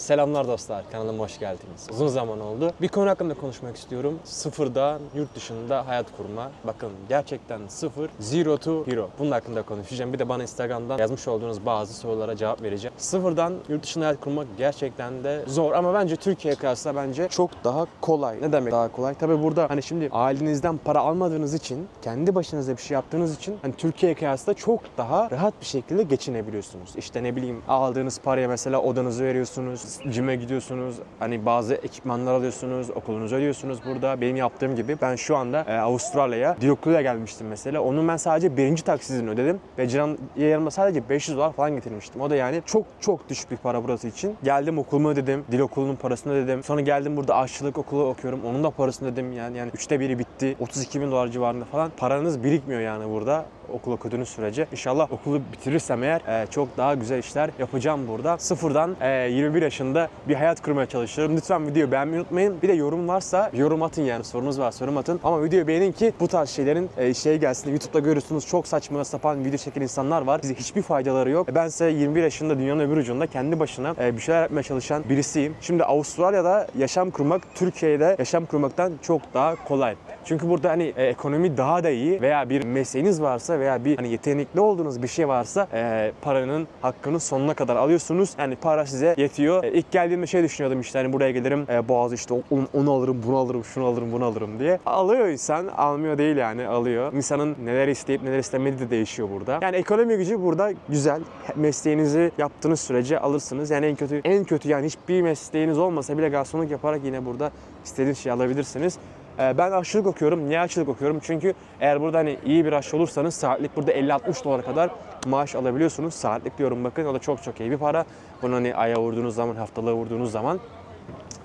Selamlar dostlar, kanalıma hoş geldiniz. Uzun zaman oldu. Bir konu hakkında konuşmak istiyorum. Sıfırdan yurt dışında hayat kurma. Bakın gerçekten sıfır, zero to hero. Bunun hakkında konuşacağım. Bir de bana Instagram'dan yazmış olduğunuz bazı sorulara cevap vereceğim. Sıfırdan yurt dışında hayat kurmak gerçekten de zor ama bence Türkiye'ye kıyasla bence çok daha kolay. Ne demek daha kolay? Tabi burada hani şimdi ailenizden para almadığınız için, kendi başınıza bir şey yaptığınız için hani Türkiye'ye kıyasla çok daha rahat bir şekilde geçinebiliyorsunuz. İşte ne bileyim aldığınız paraya mesela odanızı veriyorsunuz, cime gidiyorsunuz, hani bazı ekipmanlar alıyorsunuz, okulunuzu ödüyorsunuz burada. Benim yaptığım gibi ben şu anda e, Avustralya'ya Dioklu'ya gelmiştim mesela. Onun ben sadece birinci taksidini ödedim ve Cihan yanıma sadece 500 dolar falan getirmiştim. O da yani çok çok düşük bir para burası için. Geldim okulumu ödedim, dil okulunun parasını ödedim. Sonra geldim burada aşçılık okulu okuyorum. Onun da parasını ödedim yani. Yani üçte biri bitti. 32 bin dolar civarında falan. Paranız birikmiyor yani burada okul okuduğunuz sürece. İnşallah okulu bitirirsem eğer e, çok daha güzel işler yapacağım burada. Sıfırdan e, 21 yaşında bir hayat kurmaya çalışıyorum. Lütfen videoyu beğenmeyi unutmayın. Bir de yorum varsa yorum atın yani sorunuz varsa yorum atın. Ama videoyu beğenin ki bu tarz şeylerin e, şeye gelsin. YouTube'da görüyorsunuz çok saçma sapan video çeken insanlar var. Bize hiçbir faydaları yok. E, Ben ise 21 yaşında dünyanın öbür ucunda kendi başına e, bir şeyler yapmaya çalışan birisiyim. Şimdi Avustralya'da yaşam kurmak Türkiye'de yaşam kurmaktan çok daha kolay. Çünkü burada hani e, ekonomi daha da iyi veya bir mesleğiniz varsa veya bir hani yetenekli olduğunuz bir şey varsa e, paranın hakkını sonuna kadar alıyorsunuz. Yani para size yetiyor. E, ilk geldiğimde şey düşünüyordum işte hani buraya gelirim e, boğaz işte onu, onu alırım, bunu alırım, şunu alırım, bunu alırım diye. Alıyor insan, almıyor değil yani alıyor. İnsanın neler isteyip neler istemediği de değişiyor burada. Yani ekonomi gücü burada güzel. Mesleğinizi yaptığınız sürece alırsınız. Yani en kötü en kötü yani hiçbir mesleğiniz olmasa bile garsonluk yaparak yine burada istediğiniz şeyi alabilirsiniz. Ee, Ben aşçılık okuyorum. Niye aşçılık okuyorum? Çünkü eğer burada hani iyi bir aşçı olursanız saatlik burada 50-60 dolara kadar maaş alabiliyorsunuz. Saatlik diyorum bakın o da çok çok iyi bir para. Bunu hani aya vurduğunuz zaman, haftalığa vurduğunuz zaman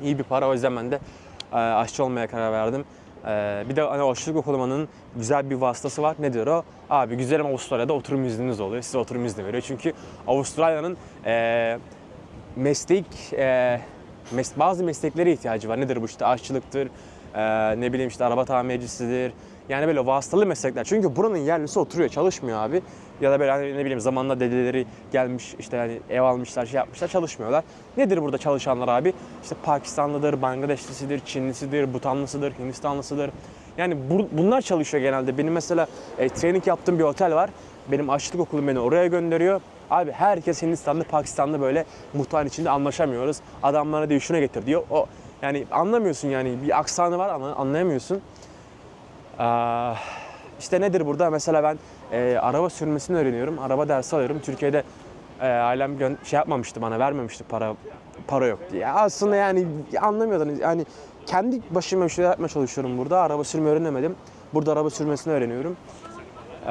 iyi bir para. O yüzden ben de e, aşçı olmaya karar verdim. E, Bir de hani aşçılık okumanın güzel bir vasıtası var. Nedir o? Abi güzelim Avustralya'da oturum izniniz oluyor. Size oturum izni veriyor. Çünkü Avustralya'nın e, meslek e, mes- bazı mesleklere ihtiyacı var. Nedir bu işte aşçılıktır, e, ne bileyim işte araba tamircisidir. Yani böyle vasıtalı meslekler. Çünkü buranın yerlisi oturuyor, çalışmıyor abi. Ya da böyle hani ne bileyim zamanla dedeleri gelmiş işte hani ev almışlar, şey yapmışlar, çalışmıyorlar. Nedir burada çalışanlar abi? İşte Pakistanlıdır, Bangladeşlisidir, Çinlisidir, Butanlısıdır, Hindistanlısıdır. Yani bu- bunlar çalışıyor genelde. Benim mesela e, training yaptığım bir otel var. Benim aşçılık okulum beni oraya gönderiyor. Abi herkes Hindistanlı, Pakistanlı böyle mutfağın içinde anlaşamıyoruz. Adamlara diyor şuna getir diyor. O yani anlamıyorsun yani bir aksanı var ama anlayamıyorsun. Aa, işte nedir burada? Mesela ben e, araba sürmesini öğreniyorum. Araba dersi alıyorum. Türkiye'de e, ailem şey yapmamıştı bana, vermemişti para para yok diye. Aslında yani anlamıyordunuz. Yani kendi başıma bir şeyler yapmaya çalışıyorum burada. Araba sürmeyi öğrenemedim. Burada araba sürmesini öğreniyorum. Ee,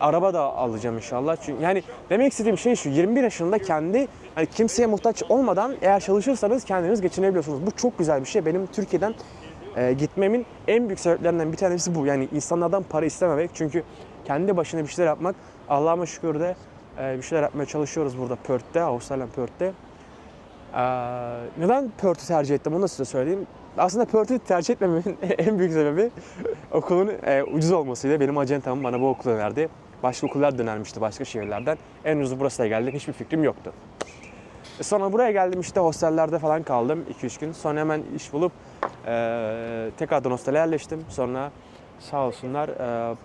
araba da alacağım inşallah. Çünkü yani demek istediğim şey şu 21 yaşında kendi hani kimseye muhtaç olmadan eğer çalışırsanız kendiniz geçinebiliyorsunuz. Bu çok güzel bir şey. Benim Türkiye'den e, gitmemin en büyük sebeplerinden bir tanesi bu. Yani insanlardan para istememek. Çünkü kendi başına bir şeyler yapmak. Allah'ıma şükür de e, bir şeyler yapmaya çalışıyoruz burada Perth'te, Avustralya'nın Perth'te. Ee, neden Perth'ü tercih ettim onu da size söyleyeyim. Aslında Perth'ü tercih etmememin en büyük sebebi okulun e, ucuz olmasıydı. Benim acentam bana bu okulu önerdi. Başka okullar da önermişti başka şehirlerden. En ucuz burası da geldim. Hiçbir fikrim yoktu. E, Sonra buraya geldim işte hostellerde falan kaldım 2-3 gün. Sonra hemen iş bulup e, tekrardan hostele yerleştim. Sonra sağ olsunlar e,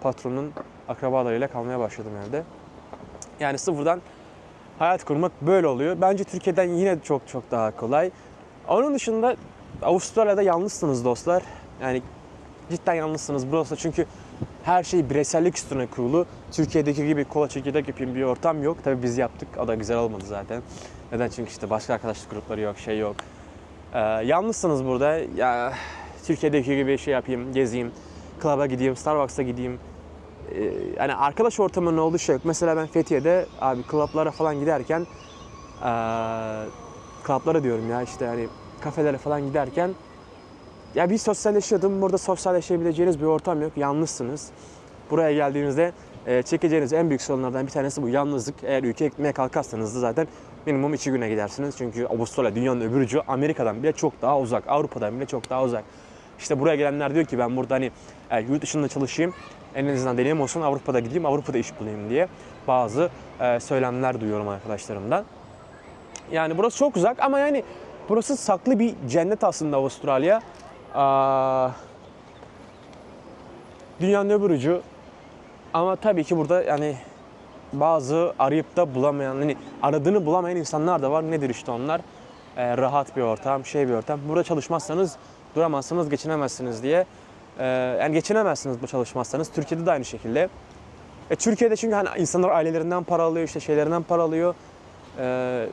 patronun akrabalarıyla kalmaya başladım evde. Yani sıfırdan hayat kurmak böyle oluyor. Bence Türkiye'den yine çok çok daha kolay. Onun dışında Avustralya'da yalnızsınız dostlar. Yani cidden yalnızsınız burası çünkü her şey bireysellik üstüne kurulu. Türkiye'deki gibi kola çekirdek yapayım bir ortam yok. Tabii biz yaptık. O da güzel olmadı zaten. Neden? Çünkü işte başka arkadaşlık grupları yok, şey yok. Ee, yalnızsınız burada. Ya Türkiye'deki gibi şey yapayım, gezeyim, klaba gideyim, Starbucks'a gideyim. Ee, yani arkadaş ortamının olduğu şey yok. Mesela ben Fethiye'de abi klaplara falan giderken ee, klaplara diyorum ya işte hani kafelere falan giderken ya bir sosyalleşiyordum. Burada sosyalleşebileceğiniz bir ortam yok. Yalnızsınız. Buraya geldiğinizde e, çekeceğiniz en büyük sorunlardan bir tanesi bu yalnızlık. Eğer ülkeye gitmeye kalkarsanız da zaten minimum iki güne gidersiniz. Çünkü Avustralya dünyanın öbür ucu Amerika'dan bile çok daha uzak. Avrupa'dan bile çok daha uzak. İşte buraya gelenler diyor ki ben burada hani e, yurt dışında çalışayım. En azından deneyim olsun Avrupa'da gideyim, Avrupa'da iş bulayım diye bazı e, söylemler duyuyorum arkadaşlarımdan. Yani burası çok uzak ama yani burası saklı bir cennet aslında Avustralya. Dünyanın öbür ucu. Ama tabii ki burada yani bazı arayıp da bulamayan, hani aradığını bulamayan insanlar da var. Nedir işte onlar? Ee, rahat bir ortam, şey bir ortam. Burada çalışmazsanız duramazsınız, geçinemezsiniz diye. Ee, yani geçinemezsiniz bu çalışmazsanız. Türkiye'de de aynı şekilde. E, Türkiye'de çünkü hani insanlar ailelerinden para alıyor, işte şeylerinden para alıyor. Ee,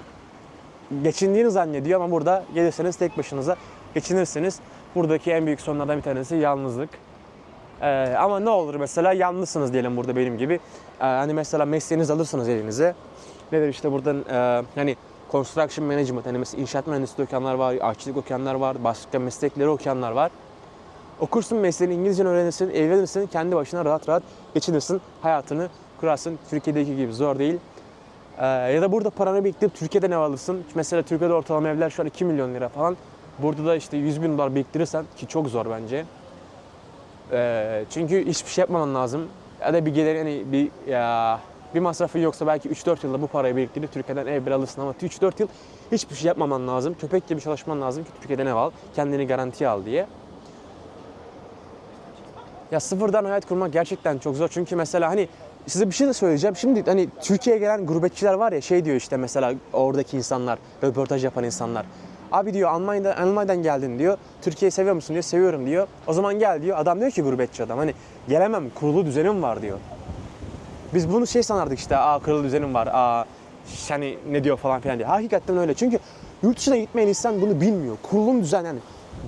geçindiğini zannediyor ama burada gelirseniz tek başınıza geçinirsiniz. Buradaki en büyük sorunlardan bir tanesi yalnızlık. Ee, ama ne olur mesela yalnızsınız diyelim burada benim gibi. Ee, hani mesela mesleğinizi alırsınız elinize. Nedir işte buradan e, hani construction management hani mesela inşaat mühendisliği okuyanlar var, aşçılık okuyanlar var, başka meslekleri okuyanlar var. Okursun mesleğini, İngilizce öğrenirsin, evlenirsin, kendi başına rahat rahat geçinirsin, hayatını kurarsın. Türkiye'deki gibi zor değil. Ee, ya da burada paranı biriktirip Türkiye'de ne alırsın? Mesela Türkiye'de ortalama evler şu an 2 milyon lira falan. Burada da işte 100 bin dolar biriktirirsen ki çok zor bence. Ee, çünkü hiçbir şey yapmaman lazım. Ya da bir gelir hani bir ya, bir masrafın yoksa belki 3-4 yılda bu parayı biriktirip Türkiye'den ev bir alırsın ama 3-4 yıl hiçbir şey yapmaman lazım. Köpek gibi çalışman lazım ki Türkiye'den ev al, kendini garantiye al diye. Ya sıfırdan hayat kurmak gerçekten çok zor. Çünkü mesela hani size bir şey de söyleyeceğim. Şimdi hani Türkiye'ye gelen gurbetçiler var ya şey diyor işte mesela oradaki insanlar, röportaj yapan insanlar. Abi diyor Almanya'dan, Almanya'dan geldin diyor. Türkiye'yi seviyor musun diyor. Seviyorum diyor. O zaman gel diyor. Adam diyor ki gurbetçi adam hani gelemem kurulu düzenim var diyor. Biz bunu şey sanardık işte aa kurulu düzenim var. Aa hani ne diyor falan filan diye. Hakikaten öyle. Çünkü yurt dışına gitmeyen insan bunu bilmiyor. Kurulun düzen yani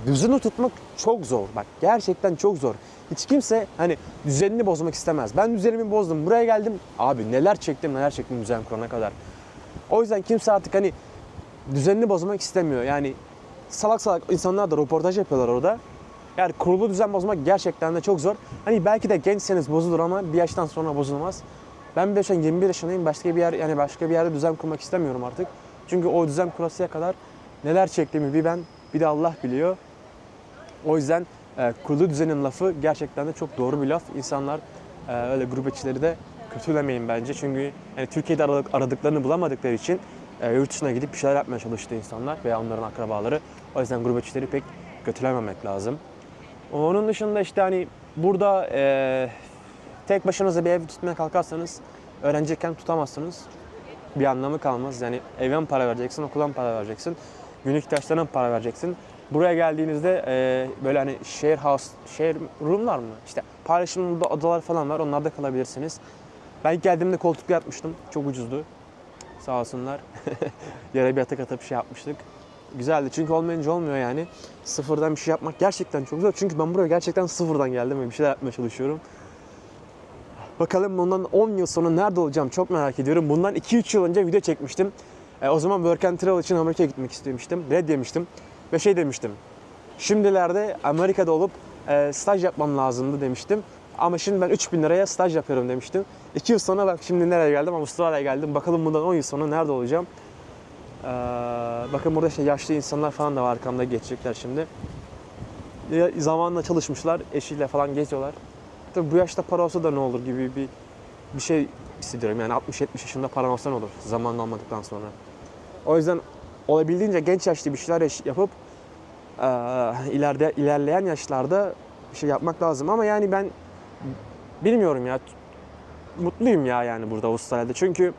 düzeni tutmak çok zor. Bak gerçekten çok zor. Hiç kimse hani düzenini bozmak istemez. Ben düzenimi bozdum. Buraya geldim. Abi neler çektim neler çektim düzen kurana kadar. O yüzden kimse artık hani düzenini bozmak istemiyor. Yani salak salak insanlar da röportaj yapıyorlar orada. Yani kurulu düzen bozmak gerçekten de çok zor. Hani belki de gençseniz bozulur ama bir yaştan sonra bozulmaz. Ben bir şu an 21 yaşındayım. Başka bir yer yani başka bir yerde düzen kurmak istemiyorum artık. Çünkü o düzen kurasıya kadar neler çektiğimi bir ben bir de Allah biliyor. O yüzden e, kurulu düzenin lafı gerçekten de çok doğru bir laf. İnsanlar e, öyle gurbetçileri de kötülemeyin bence. Çünkü yani Türkiye'de aradık, aradıklarını bulamadıkları için e, yurt dışına gidip bir şeyler yapmaya çalıştı insanlar veya onların akrabaları. O yüzden gurbetçileri pek kötülememek lazım. Onun dışında işte hani burada e, tek başınıza bir ev tutmaya kalkarsanız öğrenciyken tutamazsınız. Bir anlamı kalmaz. Yani eve mi para vereceksin, okula mı para vereceksin, günlük ihtiyaçlarına para vereceksin? Buraya geldiğinizde e, böyle hani share house, share roomlar mı? İşte paylaşımlı odalar falan var. Onlarda kalabilirsiniz. Ben ilk geldiğimde koltuklu yatmıştım. Çok ucuzdu. Sağ olsunlar. Yere bir yatak atıp şey yapmıştık. Güzeldi çünkü olmayınca olmuyor yani. Sıfırdan bir şey yapmak gerçekten çok zor. Çünkü ben buraya gerçekten sıfırdan geldim ve bir şeyler yapmaya çalışıyorum. Bakalım bundan 10 yıl sonra nerede olacağım çok merak ediyorum. Bundan 2-3 yıl önce video çekmiştim. E, o zaman Work and Travel için Amerika'ya gitmek istemiştim. Red yemiştim. Ve şey demiştim. Şimdilerde Amerika'da olup e, staj yapmam lazımdı demiştim. Ama şimdi ben 3000 liraya staj yapıyorum demiştim. 2 yıl sonra bak şimdi nereye geldim? Avustralya'ya geldim. Bakalım bundan 10 yıl sonra nerede olacağım? Ee, bakın burada işte yaşlı insanlar falan da var arkamda geçecekler şimdi. Ya, zamanla çalışmışlar, eşiyle falan geziyorlar. Tabii bu yaşta para olsa da ne olur gibi bir bir şey hissediyorum. Yani 60-70 yaşında para olsa ne olur zaman olmadıktan sonra. O yüzden olabildiğince genç yaşta bir şeyler yapıp eee, ileride ilerleyen yaşlarda bir şey yapmak lazım ama yani ben bilmiyorum ya mutluyum ya yani burada Avustralya'da çünkü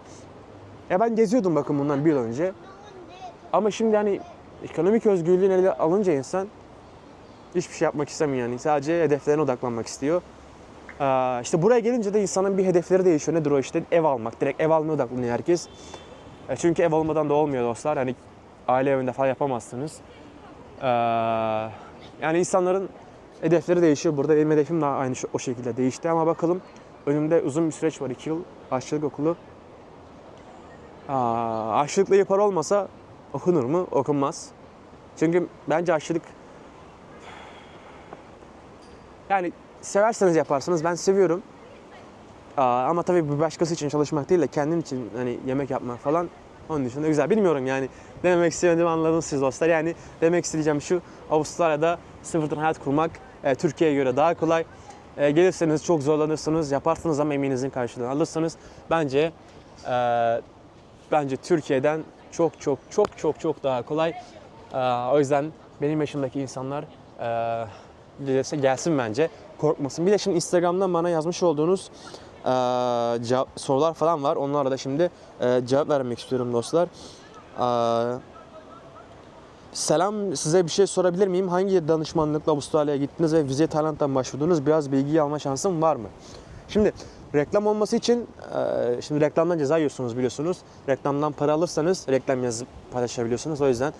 ya ben geziyordum bakın bundan bir yıl önce ama şimdi yani ekonomik özgürlüğünü ele alınca insan hiçbir şey yapmak istemiyor yani sadece hedeflerine odaklanmak istiyor. Ee, işte buraya gelince de insanın bir hedefleri değişiyor. Nedir o işte? Ev almak. Direkt ev almaya odaklanıyor herkes. E, çünkü ev olmadan da olmuyor dostlar. Hani aile evinde falan yapamazsınız. Ee, yani insanların hedefleri değişiyor. Burada benim hedefim de aynı o şekilde değişti ama bakalım önümde uzun bir süreç var. 2 yıl aşçılık okulu. Aa, aşçılıkla iyi para olmasa okunur mu? Okunmaz. Çünkü bence aşçılık yani severseniz yaparsınız. Ben seviyorum. Ama tabii bir başkası için çalışmak değil de kendin için hani yemek yapmak falan onun dışında güzel. Bilmiyorum yani demek istediğimi anladınız siz dostlar. Yani demek isteyeceğim şu Avustralya'da sıfırdan hayat kurmak e, Türkiye'ye göre daha kolay. E, gelirseniz çok zorlanırsınız. Yaparsınız ama emeğinizin karşılığını alırsınız. Bence e, bence Türkiye'den çok çok çok çok çok daha kolay. Ee, o yüzden benim yaşımdaki insanlar e, gelsin bence. Korkmasın. Bir de şimdi Instagram'dan bana yazmış olduğunuz e, cevap, sorular falan var. Onlara da şimdi e, cevap vermek istiyorum dostlar. E, Selam, size bir şey sorabilir miyim? Hangi danışmanlıkla Avustralya'ya gittiniz ve vize Tayland'dan başvurdunuz? Biraz bilgi alma şansım var mı? Şimdi reklam olması için, e, şimdi reklamdan ceza yiyorsunuz biliyorsunuz. Reklamdan para alırsanız reklam yazıp paylaşabiliyorsunuz. O yüzden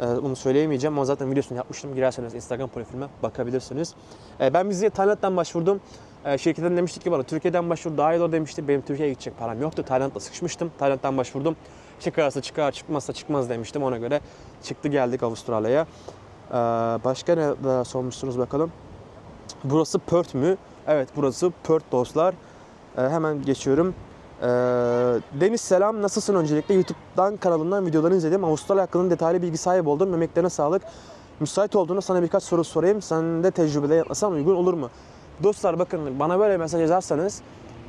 e, bunu söyleyemeyeceğim ama zaten videosunu yapmıştım. Girerseniz Instagram profilime bakabilirsiniz. E, ben vizeye Tayland'dan başvurdum. E, şirketten demiştik ki bana Türkiye'den başvur daha iyi olur demişti. Benim Türkiye'ye gidecek param yoktu. Tayland'da sıkışmıştım. Tayland'dan başvurdum. Çıkarsa çıkar, çıkmazsa çıkmaz demiştim. Ona göre çıktı geldik Avustralya'ya. Ee, başka ne sormuşsunuz bakalım. Burası Perth mü? Evet burası Perth dostlar. Ee, hemen geçiyorum. Ee, Deniz selam nasılsın öncelikle YouTube'dan kanalından videolarını izledim. Avustralya hakkında detaylı bilgi sahibi oldum. Memeklerine sağlık. Müsait olduğunda sana birkaç soru sorayım. Sen de tecrübede yapmasan uygun olur mu? Dostlar bakın bana böyle mesaj yazarsanız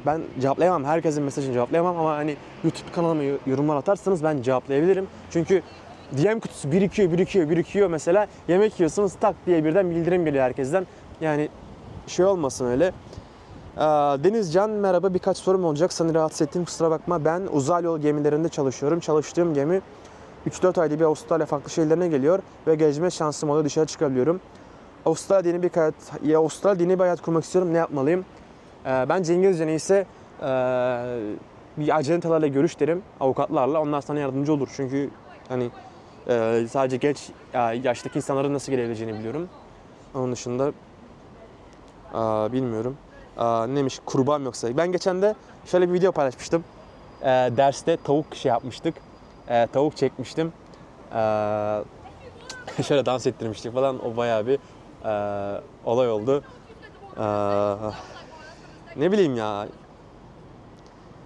ben cevaplayamam. Herkesin mesajını cevaplayamam ama hani YouTube kanalıma yorumlar atarsanız ben cevaplayabilirim. Çünkü DM kutusu birikiyor, birikiyor, birikiyor mesela. Yemek yiyorsunuz tak diye birden bildirim geliyor herkesten. Yani şey olmasın öyle. Ee, Denizcan merhaba birkaç sorum olacak. Seni rahatsız ettim kusura bakma. Ben uzay yol gemilerinde çalışıyorum. Çalıştığım gemi 3-4 ayda bir Avustralya farklı şehirlerine geliyor ve gezme şansım oluyor dışarı çıkabiliyorum. Avustralya yeni bir hayat, ya Avustralya yeni bir hayat kurmak istiyorum. Ne yapmalıyım? Ee, bence İngilizce neyse ee, bir acentalarla görüş derim, avukatlarla. Onlar sana yardımcı olur. Çünkü hani ee, sadece genç ya, yaştaki insanların nasıl gelebileceğini biliyorum. Onun dışında aa, bilmiyorum. Aa, neymiş kurban yoksa. Ben geçen de şöyle bir video paylaşmıştım. Ee, derste tavuk şey yapmıştık. Ee, tavuk çekmiştim. Ee, şöyle dans ettirmiştik falan. O bayağı bir olay oldu. Ee, ne bileyim ya.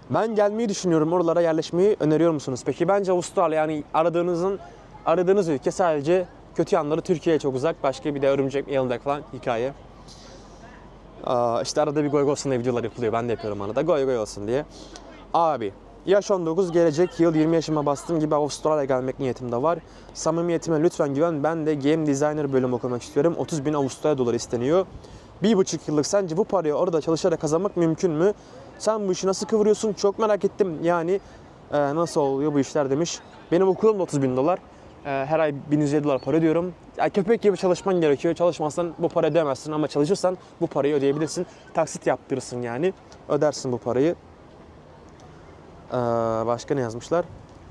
Ben gelmeyi düşünüyorum. Oralara yerleşmeyi öneriyor musunuz? Peki bence Avustralya yani aradığınızın aradığınız ülke sadece kötü yanları Türkiye'ye çok uzak. Başka bir de örümcek, yalındak falan hikaye. Aa, işte arada bir goy goy olsun diye videolar yapılıyor. Ben de yapıyorum arada. Goy goy olsun diye. Abi yaş 19 gelecek yıl 20 yaşıma bastığım gibi Avustralya'ya gelmek niyetim de var. Samimiyetime lütfen güven. Ben de game designer bölümü okumak istiyorum. 30 bin Avustralya doları isteniyor. Bir buçuk yıllık sence bu parayı orada çalışarak kazanmak mümkün mü? Sen bu işi nasıl kıvırıyorsun? Çok merak ettim. Yani e, nasıl oluyor bu işler demiş. Benim okulum da 30 bin dolar. E, her ay 1150 dolar para ödüyorum. Ya köpek gibi çalışman gerekiyor. Çalışmazsan bu para ödemezsin ama çalışırsan bu parayı ödeyebilirsin. Taksit yaptırırsın yani. Ödersin bu parayı. E, başka ne yazmışlar?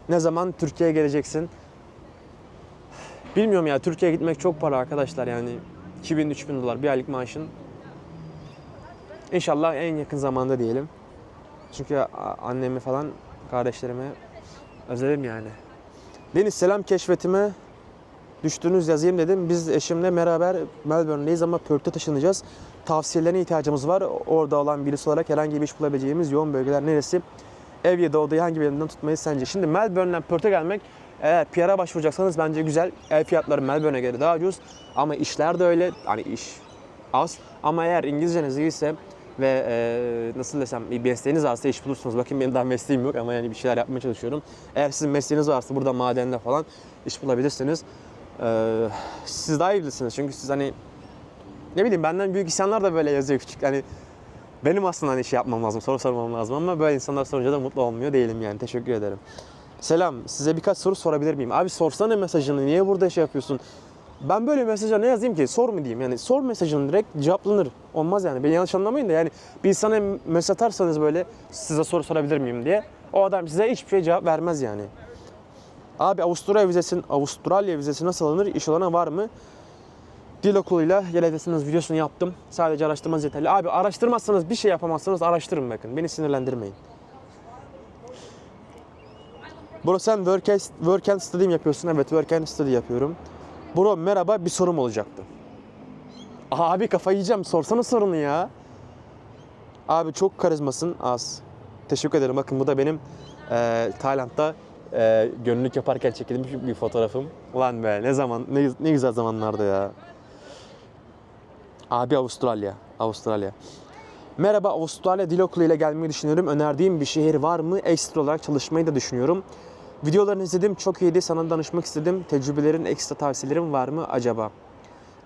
Ne zaman Türkiye'ye geleceksin? Bilmiyorum ya Türkiye'ye gitmek çok para arkadaşlar yani. 2000-3000 dolar bir aylık maaşın. İnşallah en yakın zamanda diyelim. Çünkü annemi falan kardeşlerimi özledim yani. Deniz selam keşfetime düştünüz yazayım dedim. Biz eşimle beraber Melbourne'deyiz ama Perth'e taşınacağız. Tavsiyelerine ihtiyacımız var. Orada olan birisi olarak herhangi bir iş bulabileceğimiz yoğun bölgeler neresi? Ev ya da odayı hangi birinden tutmayı sence? Şimdi Melbourne'den Perth'e gelmek eğer PR'a başvuracaksanız bence güzel. Ev fiyatları Melbourne'e göre daha ucuz. Ama işler de öyle. Hani iş az. Ama eğer İngilizceniz iyiyse ve e, nasıl desem bir mesleğiniz varsa iş bulursunuz. Bakın benim daha mesleğim yok ama yani bir şeyler yapmaya çalışıyorum. Eğer sizin mesleğiniz varsa burada madende falan iş bulabilirsiniz. E, siz daha iyi bilirsiniz çünkü siz hani ne bileyim benden büyük insanlar da böyle yazıyor küçük hani benim aslında hani şey yapmam lazım, soru sormam lazım ama böyle insanlar sorunca da mutlu olmuyor değilim yani. Teşekkür ederim. Selam, size birkaç soru sorabilir miyim? Abi sorsana mesajını, niye burada şey yapıyorsun? Ben böyle mesaja ne yazayım ki? Sor mu diyeyim? Yani sor mesajını direkt cevaplanır. Olmaz yani. Beni yanlış anlamayın da yani bir insana mesaj atarsanız böyle size soru sorabilir miyim diye o adam size hiçbir şey cevap vermez yani. Abi Avustralya vizesi, Avustralya vizesi nasıl alınır? İş olana var mı? Dil okuluyla YLD'siniz videosunu yaptım. Sadece araştırmanız yeterli. Abi araştırmazsanız bir şey yapamazsanız araştırın bakın. Beni sinirlendirmeyin. Bro sen work and, work and study mi yapıyorsun? Evet work and study yapıyorum. Bro merhaba bir sorum olacaktı. Abi kafayı yiyeceğim. Sorsana sorunu ya. Abi çok karizmasın az. Teşekkür ederim. Bakın bu da benim eee Tayland'da eee gönüllülük yaparken çekilmiş bir fotoğrafım. Ulan be ne zaman ne, ne güzel zamanlarda ya. Abi Avustralya. Avustralya. Merhaba Avustralya Dil Okulu ile gelmeyi düşünüyorum. Önerdiğim bir şehir var mı? Ekstra olarak çalışmayı da düşünüyorum. Videolarını izledim, çok iyiydi. Sana danışmak istedim. Tecrübelerin, ekstra tavsiyelerin var mı acaba?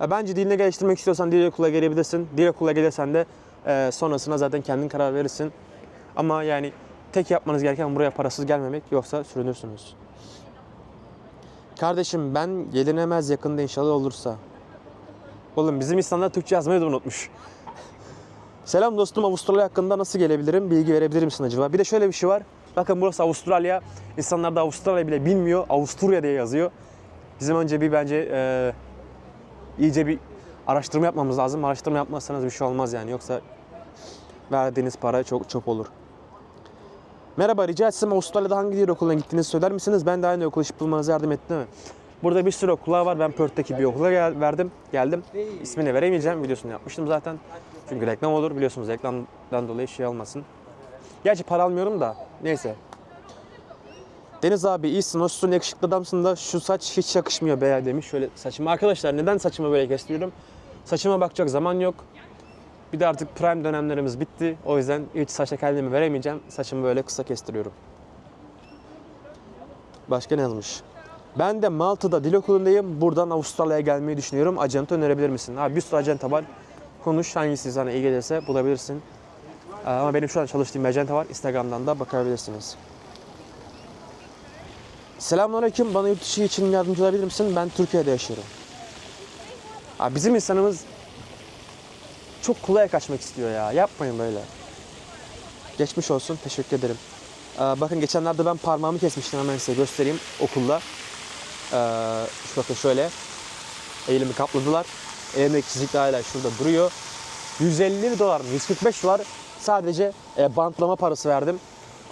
Ya bence dilini geliştirmek istiyorsan dil okuluna gelebilirsin. Dil okuluna gelirsen de e, sonrasına zaten kendin karar verirsin. Ama yani tek yapmanız gereken buraya parasız gelmemek yoksa sürünürsünüz. Kardeşim ben gelinemez yakında inşallah olursa. Oğlum bizim insanlar Türkçe yazmayı da unutmuş. Selam dostum Avustralya hakkında nasıl gelebilirim? Bilgi verebilir misin acaba? Bir de şöyle bir şey var. Bakın burası Avustralya. İnsanlar da Avustralya bile bilmiyor. Avusturya diye yazıyor. Bizim önce bir bence e, iyice bir araştırma yapmamız lazım. Araştırma yapmazsanız bir şey olmaz yani. Yoksa verdiğiniz para çok çöp olur. Merhaba rica etsem Avustralya'da hangi dil okuluna gittiğinizi söyler misiniz? Ben de aynı okul iş bulmanıza yardım ettim mi? Burada bir sürü okullar var. Ben Perth'teki bir okula gel- verdim, geldim. İsmini veremeyeceğim. Videosunu yapmıştım zaten. Çünkü reklam olur biliyorsunuz. Reklamdan dolayı şey olmasın. Gerçi para almıyorum da. Neyse. Deniz abi iyisin, hoşsun, yakışıklı adamsın da şu saç hiç yakışmıyor be demiş. Şöyle saçımı. Arkadaşlar neden saçımı böyle kestiriyorum? Saçıma bakacak zaman yok. Bir de artık prime dönemlerimiz bitti. O yüzden hiç saça kendimi veremeyeceğim. Saçımı böyle kısa kestiriyorum. Başka ne yazmış? Ben de Malta'da dil okulundayım. Buradan Avustralya'ya gelmeyi düşünüyorum. Acente önerebilir misin? Abi bir sürü acente var. Konuş hangisi sana iyi gelirse bulabilirsin. Ee, Ama benim şu an çalıştığım bir acente var. Instagram'dan da bakabilirsiniz. Selamünaleyküm. Bana yurt dışı için yardımcı olabilir misin? Ben Türkiye'de yaşıyorum. Abi bizim insanımız çok kolaya kaçmak istiyor ya. Yapmayın böyle. Geçmiş olsun. Teşekkür ederim. Ee, bakın geçenlerde ben parmağımı kesmiştim. Hemen size göstereyim okulda. Ee, şu bakın şöyle. Elimi kapladılar. Elimdeki çizik hala şurada duruyor. 150 dolar, 145 dolar sadece e, bantlama parası verdim.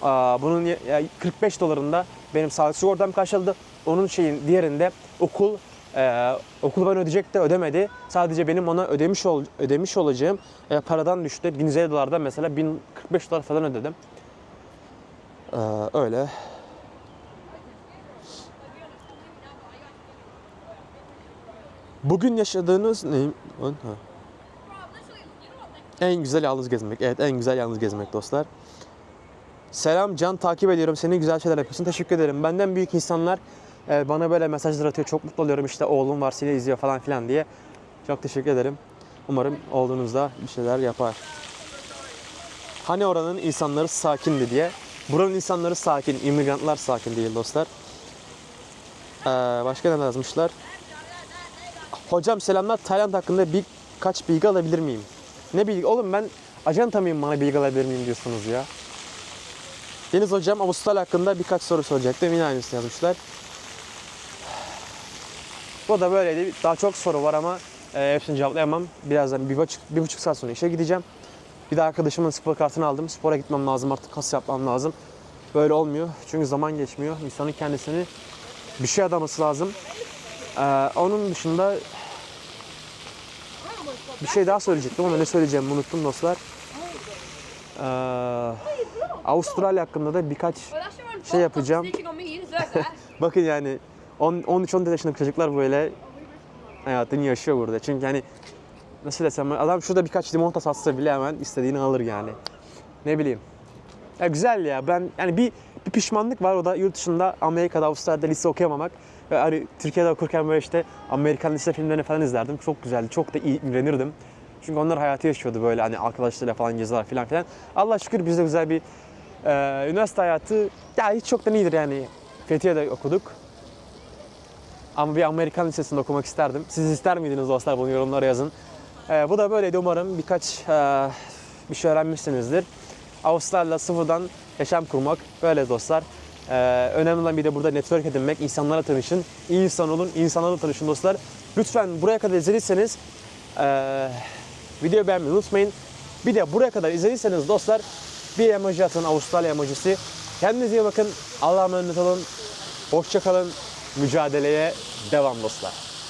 Aa, bunun ya 45 dolarında benim sağlık sigortam karşıladı. Onun şeyin diğerinde okul e, okul bana ödeyecek de ödemedi. Sadece benim ona ödemiş ol, ödemiş olacağım e, paradan düştü. 1150 dolardan mesela 1045 dolar falan ödedim. Ee, öyle. Bugün yaşadığınız ne? Ha. En güzel yalnız gezmek. Evet en güzel yalnız gezmek dostlar. Selam Can takip ediyorum. Seni güzel şeyler yapıyorsun. Teşekkür ederim. Benden büyük insanlar e, bana böyle mesajlar atıyor. Çok mutlu oluyorum. İşte oğlum var seni izliyor falan filan diye. Çok teşekkür ederim. Umarım oğlunuz da bir şeyler yapar. Hani oranın insanları sakindi diye. Buranın insanları sakin. immigrantlar sakin değil dostlar. Ee, başka ne yazmışlar? Hocam selamlar. Tayland hakkında birkaç bilgi alabilir miyim? Ne bilgi? Oğlum ben ajanta mıyım bana bilgi alabilir miyim diyorsunuz ya. Deniz hocam Avustralya hakkında birkaç soru soracaktım. Yine aynısını yazmışlar. Bu da böyleydi. Daha çok soru var ama e, hepsini cevaplayamam. Birazdan bir buçuk, bir buçuk saat sonra işe gideceğim. Bir de arkadaşımın spor kartını aldım. Spora gitmem lazım artık kas yapmam lazım. Böyle olmuyor. Çünkü zaman geçmiyor. İnsanın kendisini bir şey adaması lazım. Ee, onun dışında bir şey daha söyleyecektim ama ne söyleyeceğimi unuttum dostlar. Ee, Avustralya hakkında da birkaç şey yapacağım. Bakın yani 10 13-14 yaşındaki çocuklar böyle hayatını yaşıyor burada. Çünkü hani nasıl desem adam şurada birkaç limonata satsa bile hemen istediğini alır yani. Ne bileyim. Ya güzel ya ben yani bir, bir pişmanlık var o da yurt dışında Amerika'da Avustralya'da lise okuyamamak. Ve hani Türkiye'de okurken böyle işte Amerikan lise filmlerini falan izlerdim. Çok güzeldi. Çok da iyi imrenirdim. Çünkü onlar hayatı yaşıyordu böyle hani arkadaşlarıyla falan geziler falan filan. Allah şükür biz de güzel bir e, üniversite hayatı ya hiç çoktan iyidir yani. Fethiye'de okuduk. Ama bir Amerikan lisesinde okumak isterdim. Siz ister miydiniz dostlar? Bunu yorumlara yazın. Ee, bu da böyleydi. Umarım birkaç e, bir şey öğrenmişsinizdir. Avustralya sıfırdan yaşam kurmak böyle dostlar. Ee, önemli olan bir de burada network edinmek, insanlara tanışın. İnsan olun, insanlarla tanışın dostlar. Lütfen buraya kadar izlediyseniz e, videoyu beğenmeyi unutmayın. Bir de buraya kadar izlediyseniz dostlar bir emoji atın Avustralya emojisi. Kendinize iyi bakın. Allah'a emanet olun. Hoşça kalın. Mücadeleye devam dostlar.